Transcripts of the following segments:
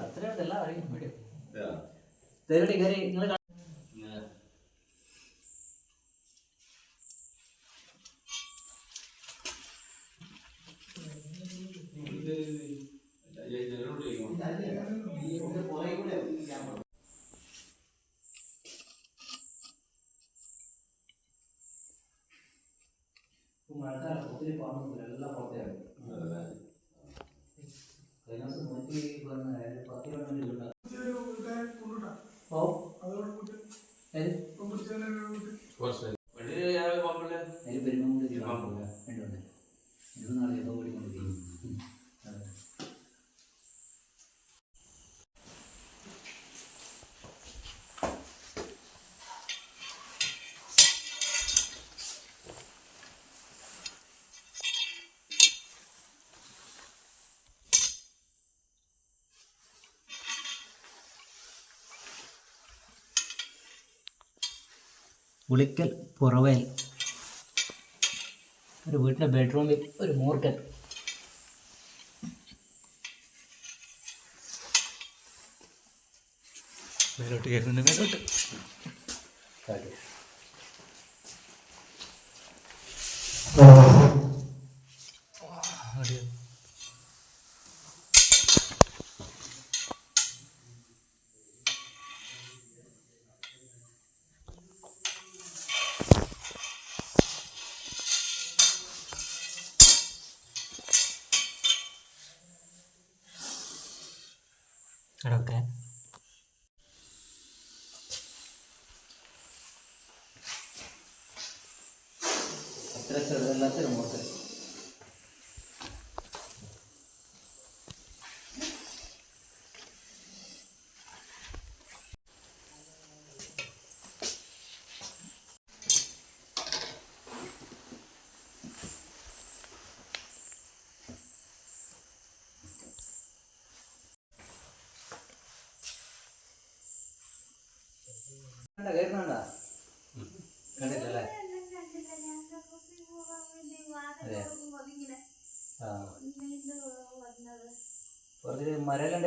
അത്രയും എല്ലാം അറിയാം മീഡിയം തേരടി കയറി നിങ്ങൾ മഴക്കാലം ഒത്തിരി പാമ്പ് എല്ലാം പുറത്തെയാണ് കഴിഞ്ഞ ദിവസം പതിനൊന്ന് അതായത് പത്ത് കിലോമീറ്റർ ഉളിക്കൽ പുറവേൽ. ഒരു വീട്ടിലെ ബെഡ്റൂമിൽ ഒരു മൂർക്കൻ മേലോട്ട് കയറുന്നുണ്ട് മേലോട്ട്. അതൊക്കെ. അത്ര ചെറുതല്ലാത്തൊരു മൂർക്കൻ കണ്ട കേൾക്കണ്ട കുറച്ച്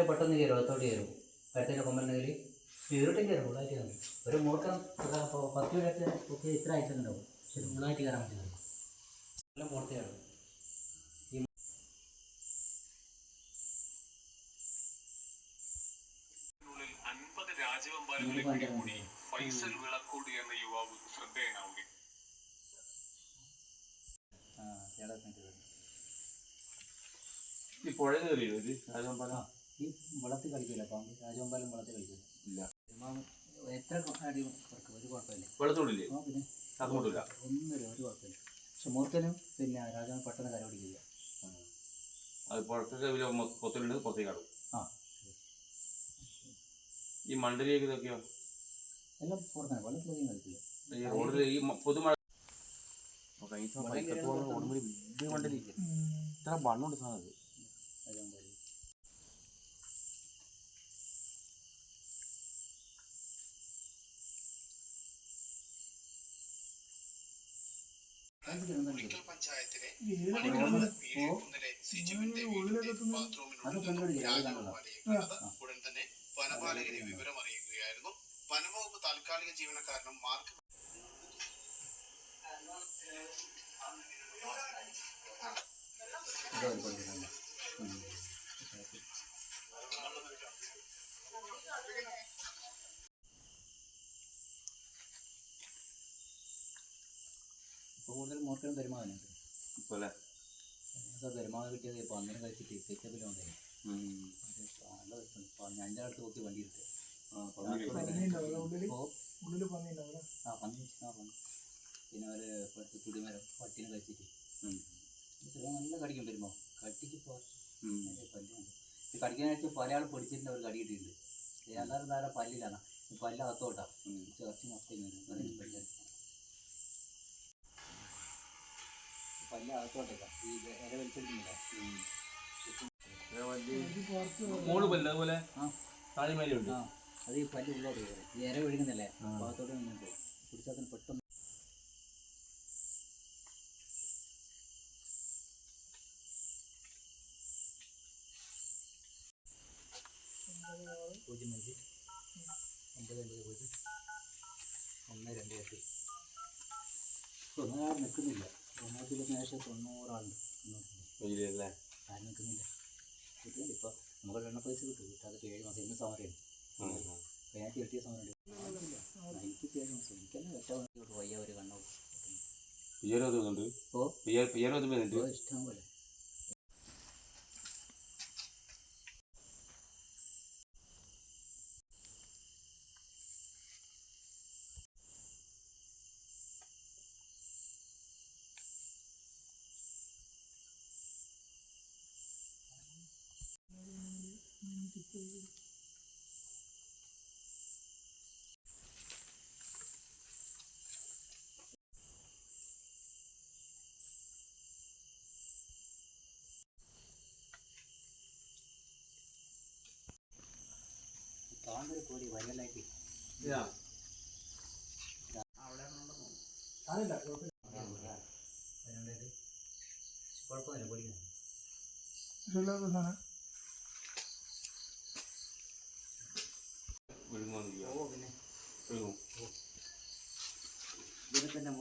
പെട്ടെന്ന് കയറും അകത്തോട്ട് കയറും. കട്ടിന്റെ കൊമ്പുണ്ടെങ്കിൽ ഇരുട്ടും കയറും ഫുള്ളായിട്ട് കയറും. ഒരു മൂർക്കം പത്ത് മിനിറ്റ് ഒക്കെ ഇത്ര ആയിട്ടുണ്ടാവും പക്ഷെ ഫുള്ളായിട്ട് കയറാൻ പറ്റില്ല. എല്ലാം പുറത്തെയാണ് അൻപത് ഫൈസൽ വിളക്കൂടി എന്ന യുവാവ് ശ്രദ്ധേയനാവുകയും ഈ പുഴ കയറിയോ ഇത്? രാജവമ്പാല? ഈ വെള്ളത്തിൽ കളിക്കില്ല പാമ്പ് രാജവമ്പാലം വെള്ളത്തിൽ കളിക്കില്ല ഇല്ല. എത്ര അടി കുറക്കും ഒരു കുഴപ്പമില്ല. വെള്ളത്തോടില്ലേ ആ പിന്നെ അതുകൊണ്ടില്ല ഒന്നുമില്ല ഒരു കുഴപ്പമില്ല. പക്ഷെ മൂർക്കനും പിന്നെ രാജാവ് പെട്ടെന്ന് കര പിടിക്കില്ല. അത് പുഴക്കൊക്കെ പൊത്തലുണ്ട് പുറത്തേക്ക് കടക്കും ആ. ഈ മണ്ടരിയൊക്കെ ഇതൊക്കെയോ? എല്ലാം പുറത്താണ്. വെള്ളത്തിലധികം കളിക്കില്ല ഈ റോഡിൽ ഈ പൊതുമഴ കഴിഞ്ഞ ദിവസം ബൈക്കത്ത് പോകുന്ന റോഡ് വഴി വലിയ ഇത്ര ബണ്ണുണ്ട് സാധനം ഇത്. രാജവമ്പാലം പഞ്ചായത്തിലെ സിജുവിന്റെ വീടിന്റെ അത് ബാത്റൂമിനുള്ളിൽ അത് ഉടൻ തന്നെ വനപാലകരെ വിവരം അറിയിക്കുകയായിരുന്നു വനംവകുപ്പ് താൽക്കാലിക ജീവനക്കാരനും മാർക്ക് കൂടുതൽ മൂർക്കനും പെരുമാറുന്നുണ്ട് ഇപ്പൊ അല്ലേ കിട്ടിയത് കഴിച്ചിട്ട്. നല്ല രസം അടുത്ത് നോക്കി വണ്ടി എടുത്ത്. പന്നി ഒരു തുടിമരം പട്ടിനെ കഴിച്ചിട്ട്. നല്ല കടിക്കും വരുമ്പോ. കട്ടിക്ക് പോ ഉം. പല്ലുണ്ട് കടിക്കാനായിട്ട് പല ആൾ പൊടിച്ചിട്ടുണ്ട് അവർ കടി കിട്ടിയിട്ടുണ്ട്. എല്ലാവരും നേരെ പല്ലിലാണ്. പല്ല് അകത്തോട്ടാ. ചേർച്ച് മൊത്തം പല്ല് പല്ല് അകത്തോട്ടേക്കാ ഈ ഇല വലിച്ചെടുക്കുന്നില്ല? മോൾ പല്ല് അതുപോലെ ആ. താഴിമാരിയുണ്ട് ആ. അത് ഈ പല്ല് ഉള്ളോട്ട് പോകും ഈ ഇര ഒഴുകുന്നില്ലേ ഭാഗത്തോട്ട് നിന്നിട്ട്. പിടിച്ചാൽ തന്നെ പെട്ടെന്ന് പൂജ്യം അഞ്ച്. ഒമ്പത് ഒമ്പത് പൂജ്യം. ഒന്ന് രണ്ട് എട്ട്. തൊണ്ണൂറാൾ നിൽക്കുന്നില്ല. തൊണ്ണൂറ്റി ഏകദേശം തൊണ്ണൂറാളുണ്ട് ആരും നിൽക്കുന്നില്ല. കിട്ടുന്നില്ല ഇപ്പോൾ നമുക്ക് എണ്ണ പൈസ കിട്ടും. കിട്ടാതെ ഏഴ് മാസം ഇന്ന് സമരമാണ് ഞാൻ കിട്ടിയ സമയം എനിക്ക് ഒറ്റ വയ്യ ഒരു കണ്ണോ പിയർ തോന്നുന്നുണ്ട് ഓ പിയർ അത് ഓ ഇഷ്ടം പോലെ Thank കൂടി വയലായിട്ട് സാരമില്ല കുഴപ്പമില്ല കുഴപ്പമില്ല സാധനം ചെയ്യാം ഓ പിന്നെ. ഇതിനെ തന്നെ